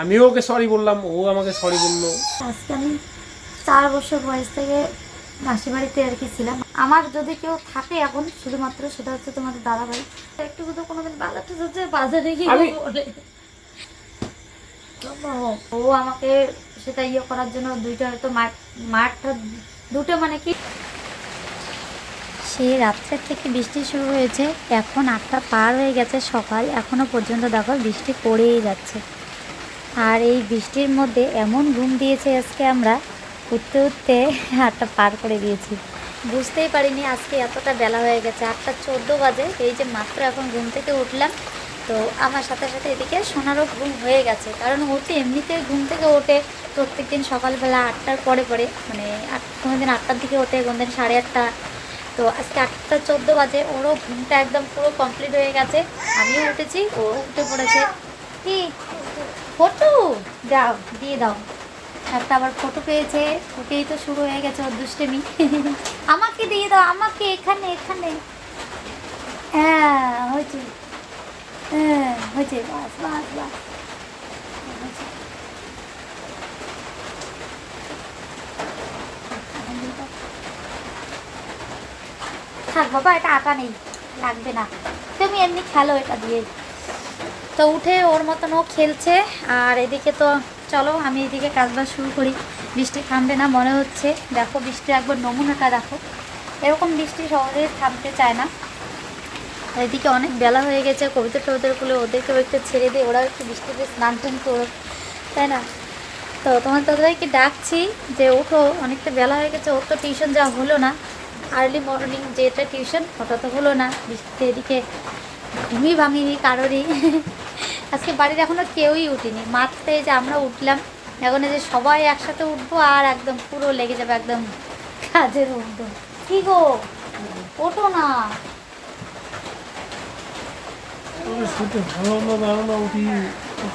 আমিও ওকে সরি বললাম ও আমাকে সরি বলল। আজকে আমি চার বছর বয়স থেকে মাসি বাড়িতে আর কি ছিলাম। আমার যদি কেউ থাকে এখন শুধুমাত্র সেটা হচ্ছে তোমাদের দাদা ভাই একটু তো কোনোদিন বাজারে গিয়ে বলে। ও আমাকে সেটা ইয়ে করার জন্য দুইটা হয়তো মাঠ মাঠটা দুটো মানে কি? সেই রাত্রের থেকে বৃষ্টি শুরু হয়েছে। এখন আটটা পার হয়ে গেছে সকাল। এখনও পর্যন্ত দেখো বৃষ্টি পড়েই যাচ্ছে। আর এই বৃষ্টির মধ্যে এমন ঘুম দিয়েছে আজকে আমরা, উঠতে উঠতে আটটা পার করে দিয়েছি। বুঝতেই পারিনি আজকে এতটা বেলা হয়ে গেছে, আটটা চোদ্দ বাজে, এই যে মাত্র এখন ঘুম থেকে উঠলাম। তো আমার সাথে সাথে এদিকে সোনারও ঘুম হয়ে গেছে, কারণ তো এমনিতে ঘুম থেকে ওঠে প্রত্যেক দিন সকালবেলা আটটার পরে পরে মানে কোনো দিন আটটার দিকে ওঠে, কোনো দিন সাড়ে আটটা। তো আজকে আটটা চোদ্দ বাজে, ওরও ঘুমটা একদম পুরো কমপ্লিট হয়ে গেছে। আমিও উঠেছি, ও উঠে পড়েছে। কি ফটো? দাও, দিয়ে দাও। একটা আবার ফটো পেয়েছে, ওকেই তো শুরু হয়ে গেছে ওর দুষ্টেমি। আমাকে দিয়ে দাও, আমাকে এখানে এখানে। হ্যাঁ হয়েছে। হ্যাঁ হয়েছে। বাস বাস বাস। থাক বাবা, এটা আটা নেই। লাগবে না। তুমি এমনি খেলো এটা দিয়ে। তো উঠে ওর মতন ও খেলছে, আর এদিকে তো চলো আমি এদিকে কাজবাজ শুরু করি। বৃষ্টি থামবে না মনে হচ্ছে। দেখো বৃষ্টির একবার নমুনাটা দেখো। এরকম বৃষ্টি সহজে থামতে চায় না। এদিকে অনেক বেলা হয়ে গেছে, কবিতা টবিতাগুলো ওদেরকেও একটু ছেড়ে দিয়ে ওরাও একটু বৃষ্টিতে স্নান টান করো। তাই না? তো তোমার দাদাভাইকে ডাকছি যে ওঠো, অনেকটা বেলা হয়ে গেছে, ওর তো টিউশন যাওয়া হলো না। আর্লি মর্নিং যেটা টিউশন ওটা তো হলো না। বৃষ্টিতে এদিকে ঘুমই ভাঙিনি কারোরই। আজকে বাড়ির এখনও কেউই উঠিনি। মাত্র যে আমরা উঠলাম এখন যে সবাই একসাথে উঠবো আর একদম পুরো লেগে যাবে একদম কাজের উঠবো কি গো? ওঠো না।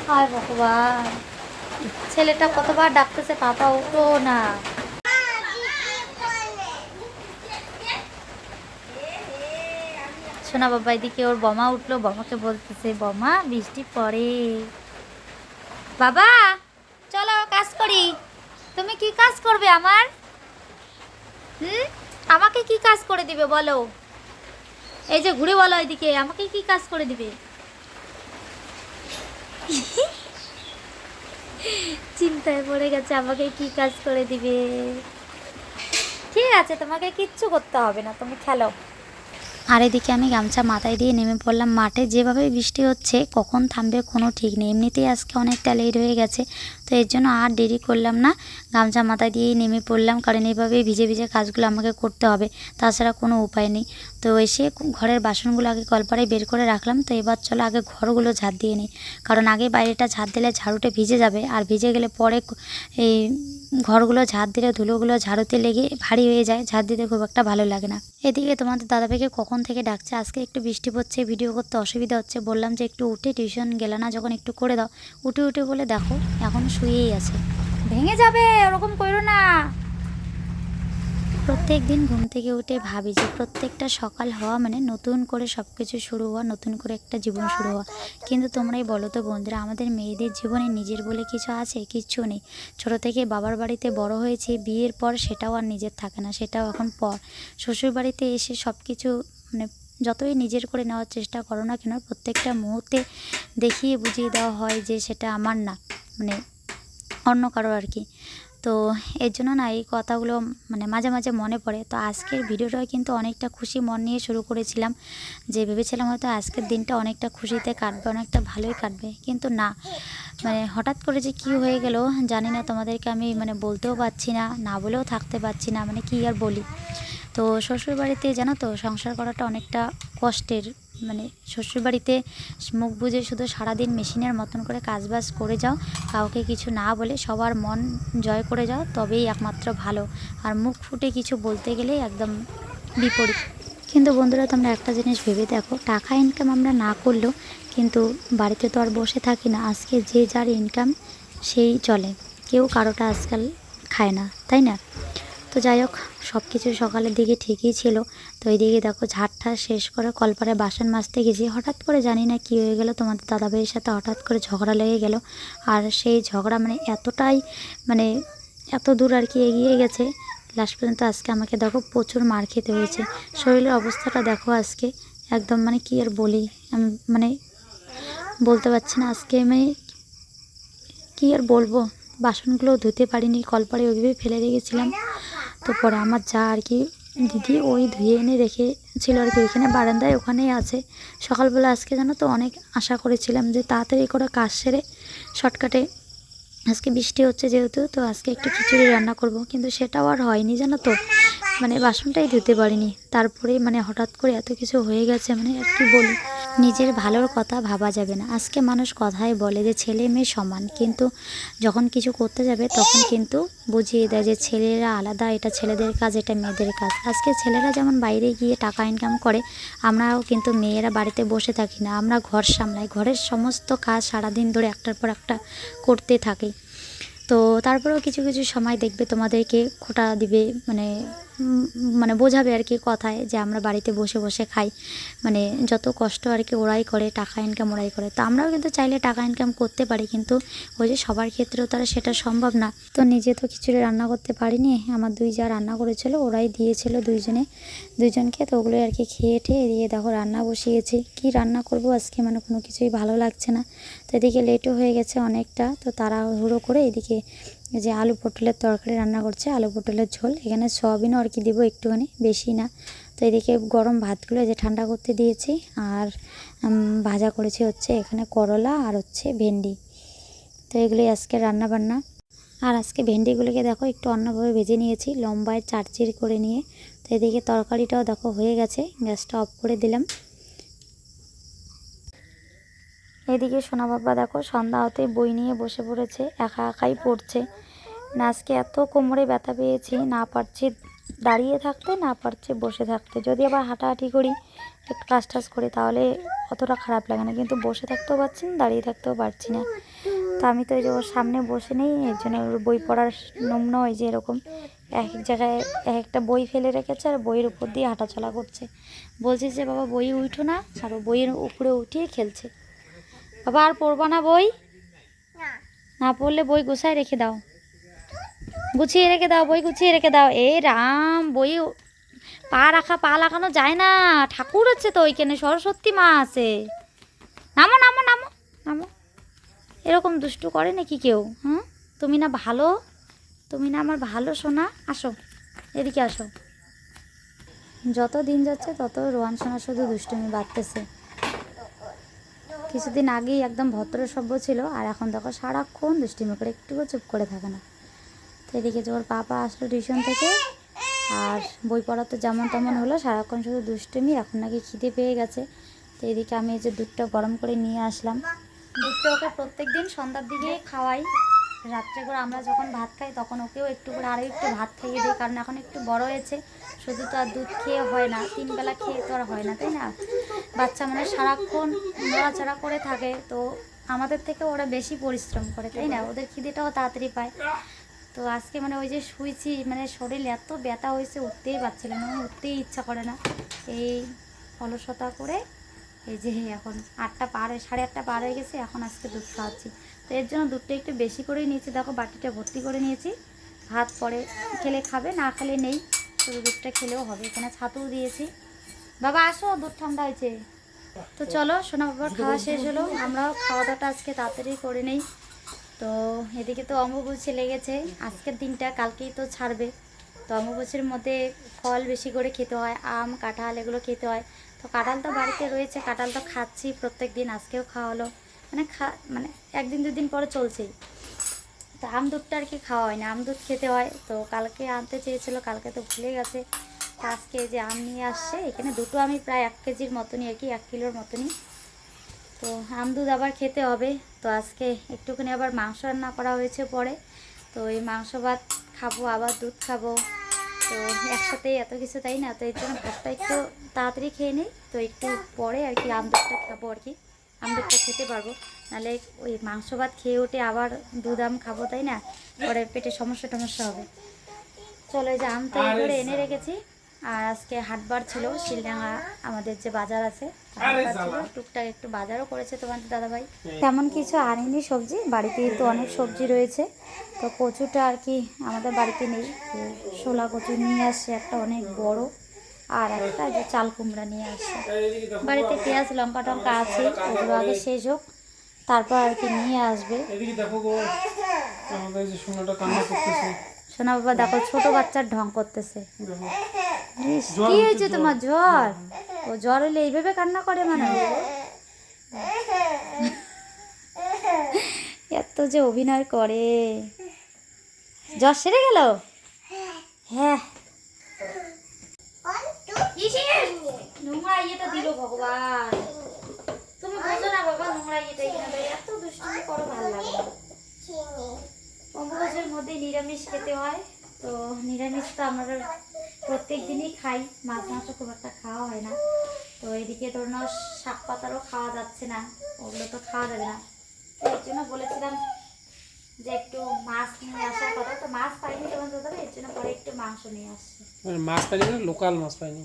হায় ভগবান। ছেলেটা কতবার ডাকতেছে পাপা উঠো না। শোনা বাবা? এদিকে ওর বমা উঠল, বমাকে বলতেছে, বমা, বৃষ্টি পড়ে। বাবা, চলো কাজ করি। তুমি কি কাজ করবে আমার? হুম? আমাকে কি কাজ করে দিবে বলো? এই যে ঘুরে বলো এদিকে, আমাকে কি কাজ করে দিবে? চিন্তায় পড়ে গেছে, আমাকে কি কাজ করে দিবে? ঠিক আছে, তোমাকে কিচ্ছু করতে হবে না, তুমি খেলো। আর এদিকে আমি গামছা মাথায় দিয়ে নেমে পড়লাম মাঠে। যেভাবে বৃষ্টি হচ্ছে, কখন থামবে কোনো ঠিক নেই। এমনিতেই আজকে অনেকটা লেট হয়ে গেছে, তো এর জন্য আর দেরি করলাম না। গামছা মাথায় দিয়েই নেমে পড়লাম, কারণ এইভাবে ভিজে ভিজে কাজগুলো আমাকে করতে হবে। তাছাড়া কোনো উপায় নেই। তো এসে ঘরের বাসনগুলো আগে কলপাড়ায় বের করে রাখলাম, তো এবার চলো আগে ঘরগুলো ঝাড় দিয়ে নিই। কারণ আগে বাইরেটা ঝাড় দিলে ঝাড়ুটা ভিজে যাবে, আর ভিজে গেলে পরে এই ঘরগুলো ঝাড় দিলে ধুলোগুলো ঝাড়ুতে লেগে ভারী হয়ে যায় ঝাড় দিতে খুব একটা ভালো লাগে না। এদিকে তোমাদের দাদাভাইকে কখন থেকে ডাকছে? আজকে একটু বৃষ্টি পড়ছে, ভিডিও করতে অসুবিধা হচ্ছে। বললাম যে একটু উঠে টিউশন গেলে না, যখন একটু করে দাও। উঠে উঠে বলে, দেখো, এখন শুয়েই আছে। ভেঙে যাবে, ওরকম করো না। প্রত্যেক দিন ঘুম থেকে উঠে ভাবি যে প্রত্যেকটা সকাল হওয়া মানে নতুন করে সব কিছু শুরু হওয়া, নতুন করে একটা জীবন শুরু হওয়া। কিন্তু তোমরাই বলো তো বন্ধুরা, আমাদের মেয়েদের জীবনে নিজের বলে কিছু আছে? কিচ্ছু নেই। ছোটো থেকে বাবার বাড়িতে বড় হয়েছে, বিয়ের পর সেটাও আর নিজের থাকে না, সেটাও এখন পর। শ্বশুর বাড়িতে এসে সব কিছু মানে যতই নিজের করে নেওয়ার চেষ্টা করো না কেন, প্রত্যেকটা মুহূর্তে দেখিয়ে বুঝিয়ে দেওয়া হয় যে সেটা আমার না মানে অন্য কারও আর কি। তো এর জন্য না এই কথাগুলো মানে মাঝে মাঝে মনে পড়ে। তো আজকের ভিডিওটা কিন্তু অনেকটা খুশি মন নিয়ে শুরু করেছিলাম। যে ভেবেছিলাম হয়তো আজকের দিনটা অনেকটা খুশিতে কাটবে, অনেকটা ভালোই কাটবে। কিন্তু না মানে হঠাৎ করে যে কী হয়ে গেল জানি না, তোমাদেরকে আমি মানে বলতেও পারছি না না বলেও থাকতে পারছি না মানে কী আর বলি। তো শ্বশুরবাড়িতে জানো তো সংসার করাটা অনেকটা কষ্টের মানে শ্বশুরবাড়িতে মুখ বুঝে শুধু সারাদিন মেশিনের মতন করে কাজবাজ করে যাও, কাউকে কিছু না বলে সবার মন জয় করে যাও, তবেই একমাত্র ভালো। আর মুখ ফুটে কিছু বলতে গেলেই একদম বিপরীত। কিন্তু বন্ধুরা, তোমরা একটা জিনিস ভেবে দেখো, টাকা ইনকাম আমরা না করলেও কিন্তু বাড়িতে তো আর বসে থাকি না। আজকে যে যার ইনকাম সেই চলে। কেউ কারোটা আজকাল খায় না, তাই না? তো যাই হোক সব কিছু সকালের দিকে ঠিকই ছিল। তো এইদিকে দেখো ঝাড়টা শেষ করে কলপারে বাসন মাজতে গেছি। হঠাৎ করে জানি না কী হয়ে গেল, তোমাদের দাদাভাইয়ের সাথে হঠাৎ করে ঝগড়া লেগে গেল। আর সেই ঝগড়া মানে এতটাই মানে এত দূর আর কি এগিয়ে গেছে লাস্ট পর্যন্ত আজকে আমাকে দেখো প্রচুর মার খেতে হয়েছে। শরীরের অবস্থাটা দেখো আজকে, একদম মানে কি আর বলি আমি মানে বলতে পারছি না আজকে আমি কি আর বলব। বাসনগুলো ধুতে পারিনি কলপারে ওইভাবে ফেলে রেখেছিলাম। তো পরে আমার যা আর কি দিদি ওই ধুয়ে এনে রেখেছিল আর কি, ওইখানে বারান্দায় ওখানেই আছে। সকালবেলা আজকে জানো তো অনেক আশা করেছিলাম যে তাড়াতাড়ি করে কাজ সেরে শর্টকাটে আজকে বৃষ্টি হচ্ছে যেহেতু, তো আজকে একটু খিচুড়ি রান্না করব। কিন্তু সেটাও আর হয়নি জানো তো মানে বাসনটাই ধুতে পারিনি। তারপরে মানে হঠাৎ করে এত কিছু হয়ে গেছে মানে আর কি বলি। নিজের ভালোর কথা ভাবা যাবে না। আজকে মানুষ কথাই বলে যে, ছেলে মেয়ে সমান। কিন্তু যখন কিছু করতে যাবে, তখন কিন্তু বুঝিয়ে দেয় যে, ছেলেরা আলাদা, এটা ছেলেদের কাজ, এটা মেয়েদের কাজ। আজকে ছেলেরা যেমন বাইরে গিয়ে টাকা ইনকাম করে, আমরাও কিন্তু মেয়েরা বাড়িতে বসে থাকি না। আমরা ঘর সামলাই, ঘরের সমস্ত কাজ সারাদিন ধরে একটার পর একটা করতে থাকি। তো তারপরেও কিছু কিছু সময় দেখবে তোমাদেরকে খোটা দিবে মানে মানে বোঝাবে আর কি কথায় যে আমরা বাড়িতে বসে বসে খাই। মানে যত কষ্ট আর কি ওরাই করে, টাকা ইনকাম ওরাই করে। তো আমরাও কিন্তু চাইলে টাকা ইনকাম করতে পারি, কিন্তু ওই যে সবার ক্ষেত্রেও তারা সেটা সম্ভব না। তো নিজে তো খিচুড়ি রান্না করতে পারিনি, আমার দুই যা রান্না করেছিল ওরাই দিয়েছিল দুইজনে। দুইজনকে তো ওগুলোই আর কি খেয়ে ঠেয়ে দিয়ে দেখো রান্না বসিয়েছি। কি রান্না করব আজকে মানে কোনো কিছুই ভালো লাগছে না। তো এদিকে লেটও হয়ে গেছে অনেকটা, তো তাড়াহুড়ো করে এদিকে এই যে আলু পটলের তরকারি রান্না করছে, আলু পটলের ঝোল। এখানে সয়াবিনও আর কি দেবো একটুখানি, বেশি না। তো এদিকে গরম ভাতগুলো যে ঠান্ডা করতে দিয়েছি, আর ভাজা করেছি হচ্ছে এখানে করলা আর হচ্ছে ভেন্ডি। তো এগুলোই আজকে রান্না বান্না আর আজকে ভেন্ডিগুলোকে দেখো একটু অন্যভাবে ভেজে নিয়েছি, লম্বায় চারচির করে নিয়ে। তো এদিকে তরকারিটাও দেখো হয়ে গেছে, গ্যাসটা অফ করে দিলাম। এদিকে সোনা বাবা দেখো, সন্ধ্যা হতে বই নিয়ে বসে পড়েছে, একা একাই পড়ছে। আজকে এত কোমরে ব্যথা পেয়েছি, না পারছি দাঁড়িয়ে থাকতে, না পারছি বসে থাকতে। যদি আবার হাঁটাহাঁটি করি, একটু কাজ টাজ করি, তাহলে অতটা খারাপ লাগে না। কিন্তু বসে থাকতেও পারছি না, দাঁড়িয়ে থাকতেও পারছি না। তো আমি তো ওই যে ওর সামনে বসে নেই, এর জন্য ওর বই পড়ার নমুনা ওই যে এরকম। এক এক জায়গায় এক একটা বই ফেলে রেখেছে আর বইয়ের উপর দিয়ে হাঁটাচলা করছে। বলছি যে, বাবা, বই উঠো না। আর বইয়ের উপরে উঠিয়ে খেলছে। বাবা আর পড়বা না বই? না। পড়লে বই গুছায় রেখে দাও। গুছিয়ে রেখে দাও বই গুছিয়ে রেখে দাও। এ রাম বই পা রাখা পা লাগানো যায় না। ঠাকুর আছে তো ওইখানে সরস্বতী মা আছে। নামো নামো নামো নামো। এরকম দুষ্টু করে নাকি কেউ হুম? তুমি না ভালো তুমি না আমার ভালো সোনা। আসো এদিকে আসো। যত দিন যাচ্ছে তত রোয়ান সোনা শুধু দুষ্টুমি বাড়তেছে। কিছুদিন আগেই একদম ভদ্র সভ্য ছিল, আর এখন দেখো সারাক্ষণ দুষ্টিমি করে একটুকু চুপ করে থাকে না। তো এদিকে যে ওর পাপা আসলো টিউশন থেকে, আর বই পড়া তো যেমন তেমন হলো, সারাক্ষণ শুধু দুষ্টুমি, এখন নাকি খিদে পেয়ে গেছে। তো এদিকে আমি এই যে দুধটা গরম করে নিয়ে আসলাম। দুধটা ওকে প্রত্যেক দিন সন্ধ্যার দিকে খাওয়াই। রাত্রে করে আমরা যখন ভাত খাই, তখন ওকেও একটু করে আরও একটু ভাত খাইয়ে দিই, কারণ এখন একটু বড় হয়েছে। শুধু তো আর দুধ খেয়ে হয় না, তিন বেলা খেয়ে তো আর হয় না, তাই না? বাচ্চা মানে সারাক্ষণ নড়াচড়া করে থাকে, তো আমাদের থেকে ওরা বেশি পরিশ্রম করে, তাই না? ওদের খিদেটাও তাড়াতাড়ি পায়। তো আজকে মানে ওই যে শুয়েছি মানে শরীর এত ব্যথা হয়েছে, উঠতেই পারছিলাম না মানে উঠতেই ইচ্ছা করে না। এই অলসতা করে এই যে এখন আটটা পার হয়ে, সাড়ে আটটা পার হয়ে গেছে, এখন আজকে দুধ খাওয়াচ্ছি। তো এর জন্য দুধটা একটু বেশি করেই নিয়েছি, দেখো বাটিটা ভর্তি করে নিয়েছি। ভাত পরে খেলে খাবে, না খেলে নেই। শুধু দুধটা খেলেও হবে, এখানে ছাতুও দিয়েছি। বাবা, আসো, দুধ ঠান্ডা হয়েছে। তো চলো, সোনা বাবার খাওয়া শেষ হলো। আমরাও খাওয়া দাওয়াটা আজকে তাড়াতাড়ি করে নেই। তো এদিকে তো অম্বুবচি লেগেছে। আজকের দিনটা কালকেই তো ছাড়বে। তো অম্বুবচির মধ্যে ফল বেশি করে খেতে হয়, আম, কাঁঠাল এগুলো খেতে হয়। তো কাঁঠাল তো বাড়িতে রয়েছে, কাঁঠাল তো খাচ্ছি প্রত্যেক দিন, আজকেও খাওয়া হলো। মানে খা মানে একদিন দুদিন পরে চলছেই। তো আম দুধটা আর কি খাওয়া হয় না আম দুধ খেতে হয়। তো কালকে আনতে চেয়েছিল, কালকে তো ভুলে গেছে। আজকে যে আম নিয়ে আসছে, এখানে দুটো আমি প্রায় এক কেজির মতনই আর কি, এক কিলোর মতনই। তো আম দুধ আবার খেতে হবে। তো আজকে একটুখানি আবার মাংস রান্না করা হয়েছে পরে। তো এই মাংস ভাত খাব, আবার দুধ খাব। তো একসাথেই এত কিছু তাই না? তো এর জন্য ভাতটা একটু তাড়াতাড়ি খেয়ে নিই। তো একটু পরে আর কি আম দুধটা খাব আর কি। আম দুধটা খেতে পারব। নাহলে ওই মাংস ভাত খেয়ে উঠে আবার দুধ আম খাব তাই না? পরে পেটে সমস্যা টমস্যা হবে। চলো এই যে আম তৈরি করে এনে রেখেছি। আর আজকে হাটবার ছিল শিলডাঙ্গা আমাদের যে বাজার আছে হাটবার ছিল। টুকটাক একটু বাজারও করেছে তোমাদের দাদাভাই। তেমন কিছু আনিনি সবজি বাড়িতেই তো অনেক সবজি রয়েছে। তো কচুটা আর কি আমাদের বাড়িতে নেই। তো শোলা কচু নিয়ে আসছে একটা অনেক বড় আর একটা যে চাল কুমড়া নিয়ে আসছে। বাড়িতে পেঁয়াজ লঙ্কা টঙ্কা আছে ওগুলো আগে শেষ হোক। তারপর আর কি নিয়ে আসবে। এদিকে দেখো গো আমাদের এই যে সোনাটা কান্না করতেছে। সোনা বাবা দেখো ছোট বাচ্চার ঢং করতেছে। কি হয়েছে তোমার জ্বর? ও জ্বর হলে এইভাবে কান্না করে মানে? এত যে অভিনয় করে। জ্বর সেরে গেল? হ্যাঁ। ভগবান তুমি বোঝো না বাবা নোংরা ইয়েটা এখানে দেয়। এত দুষ্টুমি করো ভালো লাগে না। অম্বুবাসের মধ্যে নিরামিষ খেতে হয় তো নিরামিষ তো আমরা প্রত্যেক দিনই খাই মাছ মাংস খুব একটা খাওয়া হয় না। তো এদিকে তোর না শাক পাতারও খাওয়া যাচ্ছে না ওগুলো তো খাওয়া যাবে না। তো এর জন্য বলেছিলাম যে একটু মাছ নিয়ে আসার কথা তো মাছ পাইনি তখন তো এর জন্য পরে একটু মাংস নিয়ে আসছে। মানে মাছ পাইনি না লোকাল মাছ পাইনি?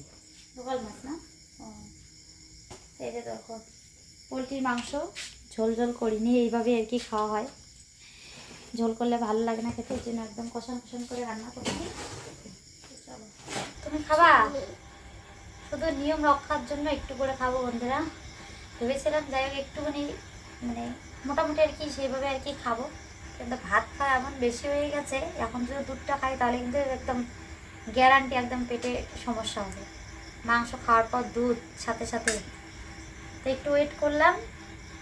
লোকাল মাছ না? ও। এই যে দেখো পোলট্রির মাংস ঝোল ঝোল করিনি এইভাবে আর কি খাওয়া হয়। ঝোল করলে ভালো লাগে না খেতে জন্য একদম কষান কষান করে রান্না করছি। তুমি খাবা? শুধু নিয়ম রক্ষার জন্য একটু করে খাব বন্ধুরা। ভেবেছিলাম যাই হোক একটুখানি মানে মোটামুটি আর কি সেইভাবে আর কি খাব। কিন্তু ভাত খাওয়া এমন বেশি হয়ে গেছে, এখন যদি দুধটা খাই তাহলে কিন্তু একদম গ্যারান্টি একদম পেটে সমস্যা হবে। মাংস খাওয়ার পর দুধ সাথে সাথে। তো একটু ওয়েট করলাম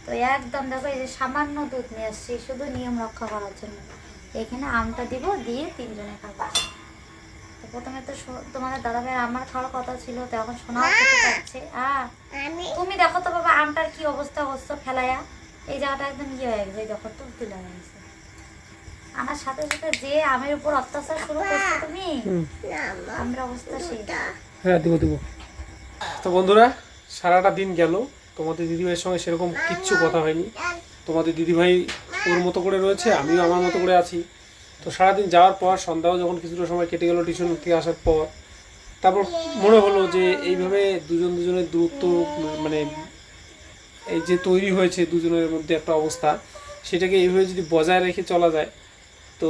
তো একদম দেখো এই যে সামান্য দুধ নিয়ে আসছি শুধু নিয়ম রক্ষা করার জন্য। এখানে আমটা দিব দিয়ে তিনজনে খাব। তো প্রথমে তো তোমাদের দাদা ভাই আমার খাওয়ার কথা ছিল তো এখন শোনা যাচ্ছে। তুমি দেখো তো বাবা আমটার কি অবস্থা করছ ফেলায়া। এই জায়গাটা একদম ইয়ে হয়ে গেছে এই দেখো তুল তুলে হয়ে গেছে। আমার সাথে সাথে যে আমের উপর অত্যাচার শুরু করছ তুমি আমের অবস্থা সেই। হ্যাঁ দিব দিব। তো বন্ধুরা সারাটা দিন গেল। তোমাদের দিদিভাইয়ের সঙ্গে সেরকম কিচ্ছু কথা হয়নি। তোমাদের দিদিভাই ওর মতো করে রয়েছে, আমিও আমার মতো করে আছি। তো সারাদিন যাওয়ার পর, সন্ধ্যাও যখন কিছুটা সময় কেটে গেল টিউশন থেকে আসার পর, তারপর মনে হলো যে এইভাবে দুজন দুজনের দূরত্ব মানে এই যে তৈরি হয়েছে দুজনের মধ্যে একটা অবস্থা, সেটাকে এইভাবে যদি বজায় রেখে চলা যায়, তো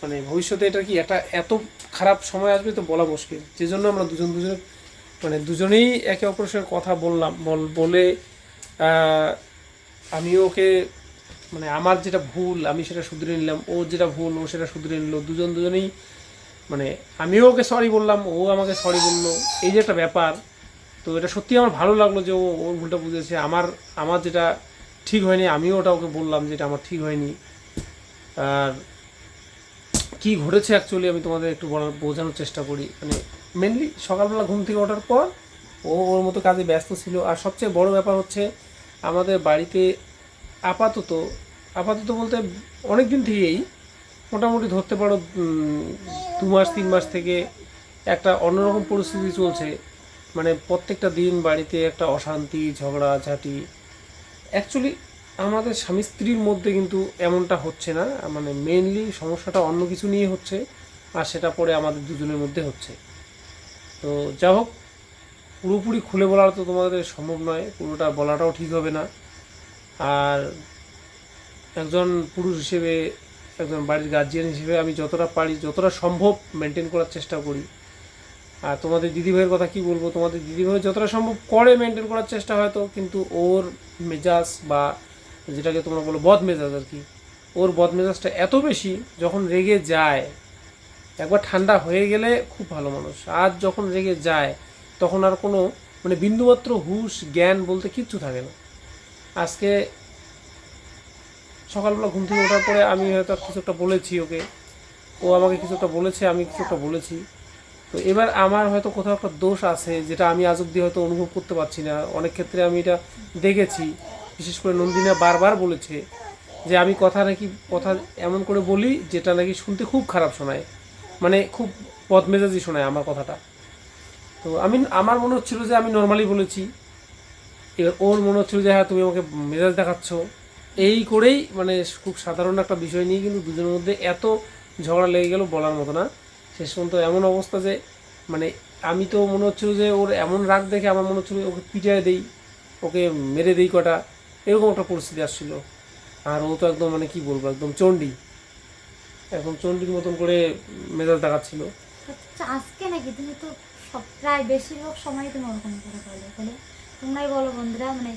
মানে ভবিষ্যতে এটা কি একটা এত খারাপ সময় আসবে তো বলা মুশকিল। যে জন্য আমরা দুজন দুজনের মানে দুজনেই একে অপরের সঙ্গে কথা বললাম, বল, বলে আমিও ওকে মানে আমার যেটা ভুল, আমি সেটা শুধরে নিলাম, ও যেটা ভুল, ও সেটা শুধরে নিল, দুজন দুজনেই মানে আমিও ওকে সরি বললাম, ও আমাকে সরি বলল, এই যে একটা ব্যাপার, তো এটা সত্যি আমার ভালো লাগল যে ও ওর ভুলটা বুঝেছে, আমার আমার যেটা ঠিক হয়নি, আমিও ওটা ওকে বললাম যেটা আমার ঠিক হয়নি, আর কি ঘটেছে অ্যাকচুয়ালি আমি তোমাদের একটু বলার, বোঝানোর চেষ্টা করি মানে মেনলি সকালবেলা ঘুম থেকে ওঠার পর ও ওর মতো কাজে ব্যস্ত ছিল। আর সবচেয়ে বড় ব্যাপার হচ্ছে আমাদের বাড়িতে আপাতত আপাতত বলতে অনেক দিন থেকেই মোটামুটি ধরতে পারো দু মাস, তিন মাস থেকে একটা অন্যরকম পরিস্থিতি চলছে। মানে প্রত্যেকটা দিন বাড়িতে একটা অশান্তি, ঝগড়া, ঝাঁটি। অ্যাকচুয়ালি আমাদের স্বামী স্ত্রীর মধ্যে কিন্তু এমনটা হচ্ছে না। মানে মেনলি সমস্যাটা অন্য কিছু নিয়ে হচ্ছে, আর সেটা পরে আমাদের দুজনের মধ্যে হচ্ছে। তো যা হোক, পুরোপুরি খুলে বলা তো তোমাদের সম্ভব নয়, পুরোটা বলাটাও ঠিক হবে না। আর একজন পুরুষ হিসেবে, একজন বাড়ির গার্জিয়ান হিসেবে আমি যতটা পারি, যতটা সম্ভব মেনটেন করার চেষ্টা করি। আর তোমাদের দিদিভাইয়ের কথা কি বলব, তোমাদের দিদিভাই যতটা সম্ভব করে মেনটেন করার চেষ্টা হয়তো কিন্তু ওর মেজাজ বা যেটাকে তোমরা বলো বদ মেজাজ আর কি, ওর বদ মেজাজটা এত বেশি, যখন রেগে যায় একবার ঠান্ডা হয়ে গেলে খুব ভালো মানুষ। আর যখন রেগে যায়, তখন আর কোনো মানে বিন্দুমাত্র হুশ, জ্ঞান বলতে কিচ্ছু থাকে না। আজকে সকালবেলা ঘুম থেকে ওঠার পরে আমি হয়তো কিছু একটা বলেছি ওকে। ও আমাকে কিছু একটা বলেছে, আমি কিছু একটা বলেছি। তো এবার আমার হয়তো কোথাও একটা দোষ আছে, যেটা আমি আজ অব্দি হয়তো অনুভব করতে পারছি না। অনেক ক্ষেত্রে আমি এটা দেখেছি। বিশেষ করে নন্দিনা বারবার বলেছে যে, আমি কথা নাকি, কথা এমন করে বলি, যেটা নাকি শুনতে খুব খারাপ শোনায়। মানে খুব বদমেজাজি শোনায় আমার কথাটা। তো আমি, আমার মনে হচ্ছিল যে আমি নর্মালি বলেছি। এবার ওর মনে হচ্ছিল যে হ্যাঁ তুমি আমাকে মেজাজ দেখাচ্ছ। এই করেই মানে খুব সাধারণ একটা বিষয় নিয়ে কিন্তু দুজনের মধ্যে এত ঝগড়া লেগে গেল বলার মতো না। শেষ পর্যন্ত এমন অবস্থা যে মানে আমি তো মনে হচ্ছিল যে ওর এমন রাগ দেখে আমার মনে হচ্ছিল ওকে পিটায় দেই, ওকে মেরে দেই কটা, এরকম একটা পরিস্থিতি আসছিল। আর ও তো একদম মানে কি বলব, একদম চণ্ডী। একদম চণ্ডীর মতন করে মেজাজ দেখাচ্ছিল। আচ্ছা, আজকে নাকি? তুমি তো সব প্রায় বেশিরভাগ সময় তুমি ওরকম করে বলো তাহলে তোমরাই বলো বন্ধুরা মানে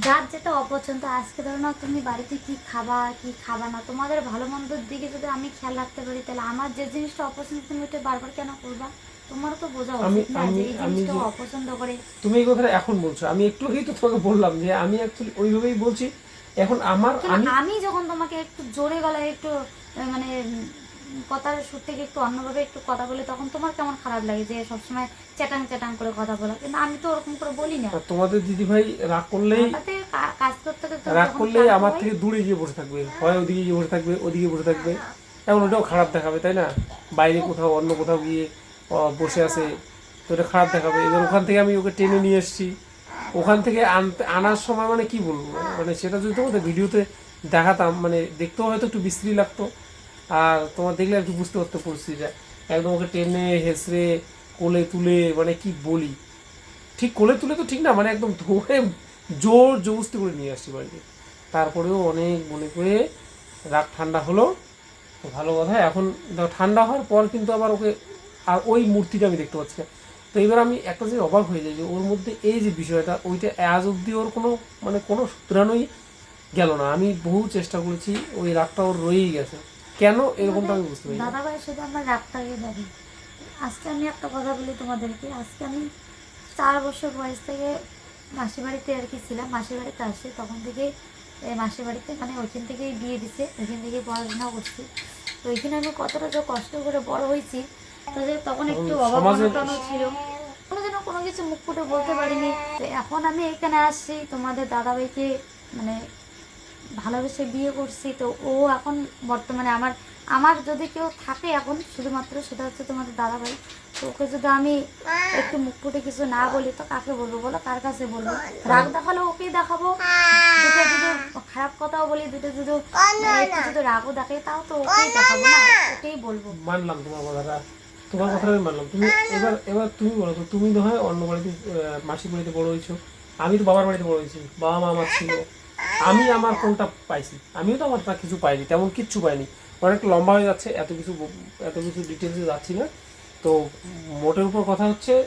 যার যেটা অপছন্দ আজকে ধরো না তুমি বাড়িতে কি খাবা কি খাবা না তোমাদের ভালো মন্দর দিকে যদি আমি খেয়াল রাখতে পারি তাহলে আমার যে জিনিসটা অপছন্দ তুমি ওটা বারবার কেন করবা? তোমারও তো বোঝা আমি- উচিত না যে আমি- এই আমি জিনিসটা অপছন্দ করে তুমি এই কথাটা এখন বলছো। আমি একটু আগেই তো তোমাকে বললাম যে আমি অ্যাকচুয়ালি ওইভাবেই বলছি। এখন আমার আমি যখন তোমাকে একটু জোরে গলায় একটু মানে কথার সুর থেকে একটু অন্যভাবে একটু কথা বলে তখন তোমার কেমন খারাপ লাগে যে সবসময় চ্যাটাং চ্যাটাং করে কথা বলা? কিন্তু আমি তো ওরকম করে বলি না। তোমাদের দিদিভাই রাগ করলেই কাজ করতে করতে রাগ করলেই আমার থেকে দূরে গিয়ে বসে থাকবে। হয় ওদিকে গিয়ে বসে থাকবে ওদিকে বসে থাকবে। এখন ওটাও খারাপ দেখাবে তাই না? বাইরে কোথাও অন্য কোথাও গিয়ে বসে আছে তো এটা খারাপ দেখাবে। এবার ওখান থেকে আমি ওকে টেনে নিয়ে এসেছি। ওখান থেকে আনতে আনার সময় মানে কি বলব? মানে সেটা যদি তোমাদের ভিডিওতে দেখাতাম মানে দেখতেও হয়তো একটু বিশ্রী লাগতো। আর তোমার দেখলে একটু বুঝতে পারতো পরিস্থিতিটা একদম ওকে টেনে, হেসড়ে, কোলে তুলে মানে কি বলি? ঠিক কোলে তুলে তো ঠিক না মানে একদম ধরে জোর জবস্তি করে নিয়ে আসছি বাড়িতে। তারপরেও অনেক মনে করে রাগ ঠান্ডা হলো, ভালো কথা। এখন ঠান্ডা হওয়ার পর কিন্তু আবার ওকে, আর ওই মূর্তিটা আমি দেখতে পাচ্ছি না। তো এবার আমি একটা জিনিস অবাক হয়ে যাই যে ওর মধ্যে এই যে বিষয়টা, ওইটা আজ অব্দি ওর কোনো মানে কোনো সূত্রানোই গেল না। আমি বহু চেষ্টা করেছি ওই রাগটা ওর রয়েই গেছে। কেন? এরকমটা আমি বুঝতে পারি না। দাদাভাই শুধু আমার রাগটাকে দেখে আজকে আমি একটা কথা বলি তোমাদেরকে। আজকে আমি চার বছর বয়স থেকে মাসি বাড়িতে আর কি ছিলাম। মাসি বাড়িতে আসি তখন থেকে এ, মাসি বাড়িতে মানে ওইখান থেকেই বিয়ে দিছে ওইখান থেকেই পড়াশোনা করছি। তো ওইখানে আমি কতটা যে কষ্ট করে বড় হয়েছি তো যে তখন একটু তখন অভাব সমাজের- ছিল। কোনো যেন কোনো কিছু মুখ ফুটে বলতে পারিনি। তো এখন আমি এখানে আসছি তোমাদের দাদাভাইকে মানে ভালোবেসে বিয়ে করছি তো ও এখন বর্তমানে আমার আমার যদি কেউ থাকে এখন শুধুমাত্র সেটা হচ্ছে তোমাদের দাদাভাই তো ওকে যদি আমি একটু মুখ ফুটে কিছু না বলি তো কাকে বলব বলো? কার কাছে বলব? রাগ দেখালে ওকেই দেখাবো। দুটো যদি খারাপ কথাও বলি দুটো যদি একটু যদি রাগও দেখাই তাও তো ওকেই দেখাবো না ওকেই বলব। মানলাম তোমার কথাটা। তোমার কথাটা আমি মানলাম। তুমি এবার এবার তুমি বলো তো তুমি তো হয় অন্য বাড়িতে মাসির বাড়িতে বড় হয়েছো। আমি তো বাবার বাড়িতে বড় হয়েছি। বাবা মা আমার ছিল। আমি আমার কোনটা পাইছি। আমিও তো আমারটা কিছু পাইনি তেমন কিচ্ছু পাইনি। অনেক লম্বা হয়ে যাচ্ছে এত কিছু এত কিছু ডিটেলসে যাচ্ছি না। তো মোটের উপর কথা হচ্ছে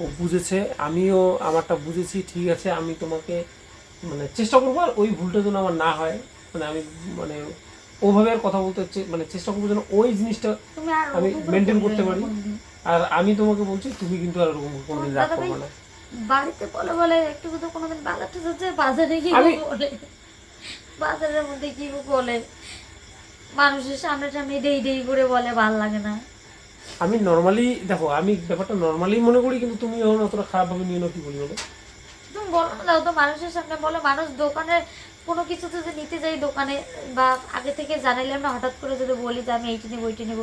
ও বুঝেছে আমিও আমারটা বুঝেছি ঠিক আছে আমি তোমাকে মানে চেষ্টা করব আর ওই ভুলটা যেন আমার না হয়। মানে আমি মানে ওভাবে আর কথা বলতে চে- মানে চেষ্টা করব যেন ওই জিনিসটা আমি বলবে করতে পারি। আর আমি তোমাকে বলছি তুমি কিন্তু আর ওরকম কোনোদিন রাগ করবে না। বাড়িতে বলে বলে একটু তো কোনোদিন বাজার টাজার বাজারে গিয়ে বলে। বাজারের মধ্যে কি বলে? মানুষের সামনে সামনে ডেই ডেই করে বলে ভালো লাগে না। আমি নর্মালি দেখো আমি ব্যাপারটা নর্মালি মনে করি কিন্তু তুমি যখন অতটা খারাপভাবে নিয়ে নাও কি বলি বলো? তুমি বলো না তো মানুষের সামনে বলো। মানুষ দোকানে কোনো কিছু যদি নিতে যাই দোকানে বা আগে থেকে জানাইলাম না হঠাৎ করে যদি বলি যে আমি এইটি নেব ওইটি নেব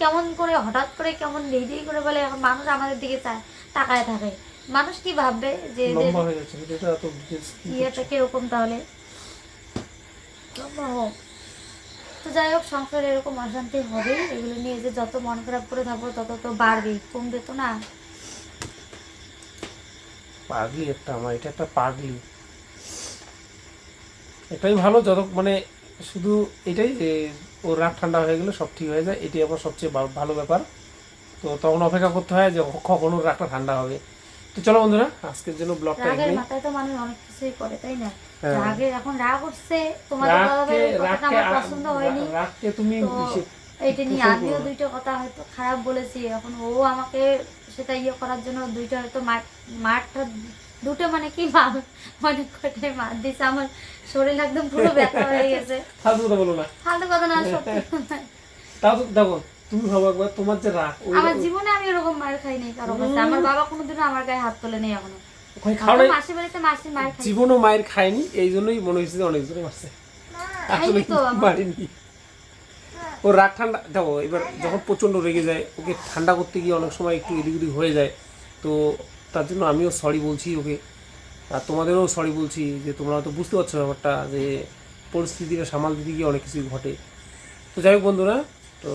কেমন করে হঠাৎ করে কেমন নেই দেই করে বলে এখন মানুষ আমাদের দিকে তাকায় থাকে। মানুষ কি ভাববে যে লম্বা হয়ে যাচ্ছে ভিডিওটা এত ইয়েটা কীরকম তাহলে? লম্বা হোক। তো যাই হোক সংসারে এরকম অশান্তি হবে এগুলো নিয়ে যে যত মন খারাপ করে থাকব তত তো বাড়বেই। কমবে তো না? পাগলি একটা আমার এটা একটা পাগলি। এটাই ভালো যত মানে শুধু এটাই যে ওর রাগ ঠান্ডা হয়ে গেলে সব ঠিক হয়ে যায়। এটাই আমার সবচেয়ে ভালো ব্যাপার। তো তখন অপেক্ষা করতে হয় যে কখন ওর রাগটা ঠান্ডা হবে। তো চলো বন্ধুরা আজকের জন্য ব্লগটা রাগের মাথায় তো মানুষ অনেক কিছুই করে তাই না? হ্যাঁ। রাগে এখন রাগ উঠছে কথাটা আমার পছন্দ হয়নি। রাগকে তুমি এইটা নিয়ে আমিও দুইটা কথা হয়তো খারাপ বলেছি এখন ও আমাকে সেটা ইয়ে করার জন্য দুইটা হয়তো মার মারটা দুটো মানে কি অনেক কটাই মার দিছে আমার শরীর একদম পুরো ব্যথা হয়ে গেছে। ফালতু কথা বলো না। ফালতু কথা না সত্যি তাও দেখো তুমি ভাবো একবার তোমার যে রাগ আমার জীবনে আমি এরকম মার খাইনি কারও কাছে। আমার বাবা কোনোদিনও আমার গায়ে হাত তোলে নেই এখনও। ওখানে খাওয়াই মাসি বাড়িতে মাসি মার খাই জীবনও মায়ের খায়নি এই জন্যই মনে হয়েছে যে অনেক জনে মারছে। আসলে। মারিনি। ও রাগ ঠান্ডা দেখো এবার যখন প্রচণ্ড রেগে যায় ওকে ঠান্ডা করতে গিয়ে অনেক সময় একটু এদিক ওদিক হয়ে যায় তো তার জন্য আমিও সরি বলছি ওকে। আর তোমাদেরও সরি বলছি যে তোমরা হয়তো বুঝতে পারছ ব্যাপারটা যে পরিস্থিতিটা সামাল দিতে গিয়ে অনেক কিছুই ঘটে। তো যাই হোক বন্ধুরা তো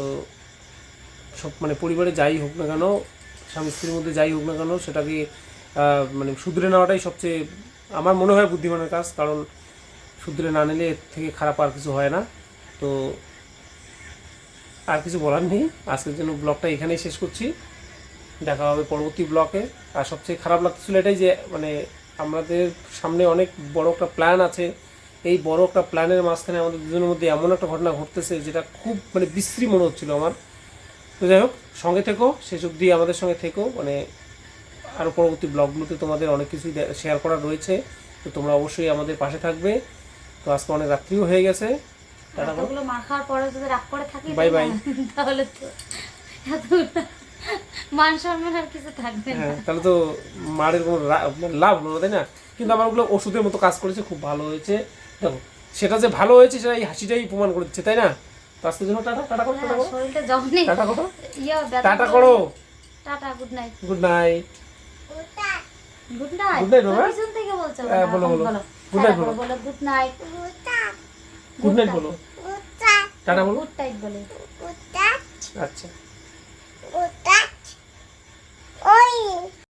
সব মানে পরিবারে যাই হোক না কেন, স্বামী স্ত্রীর মধ্যে যাই হোক না কেন, সেটাকে মানে শুধরে নেওয়াটাই সবচেয়ে আমার মনে হয় বুদ্ধিমানের কাজ, কারণ শুধরে না নিলে এর থেকে খারাপ আর কিছু হয় না। তো আর কিছু বলার নেই। আজকের জন্য ব্লগটা এখানেই শেষ করছি। দেখা হবে পরবর্তী ব্লকে আর সবচেয়ে খারাপ লাগতেছিল এটাই যে মানে আমাদের সামনে অনেক বড় একটা প্ল্যান আছে। এই বড় একটা প্ল্যানের মাঝখানে আমাদের দুজনের মধ্যে এমন একটা ঘটনা ঘটতেছে, যেটা খুব মানে বিশ্রী মনে হচ্ছিল আমার। তো যাই হোক সঙ্গে থেকো শেষ অবধি আমাদের সঙ্গে থেকো। মানে আরও পরবর্তী ব্লগগুলোতে তোমাদের অনেক কিছুই শেয়ার করা রয়েছে। তো তোমরা অবশ্যই আমাদের পাশে থাকবে। তো আজকে অনেক রাত্রিও হয়ে গেছে। টাটা করো। এতগুলো মার পরে যদি রাগ করে থাকি Bye তাই তাহলে তো এতগুলো মান সম্মান আর কিছু থাকবে না। হ্যাঁ তাহলে তো মারের কোনো মানে লাভ হলো তাই না? কিন্তু আমার ওগুলো ওষুধের মতো কাজ করেছে খুব ভালো হয়েছে। দেখো সেটা যে ভালো হয়েছে সেটা এই হাসিটাই প্রমাণ করে দিচ্ছে তাই না? তো আজকের জন্য টাটা টাটা করো টাটা করো শরীরটা যখনই টাটা করো টাটা করো tata good night good night good night good night রোবা পিছন থেকে বলছো বলো বলো গুড নাইট বলো বলো গুড নাইট গুড নাইট বলো টাটা বলো গুড নাইট বলে আচ্ছা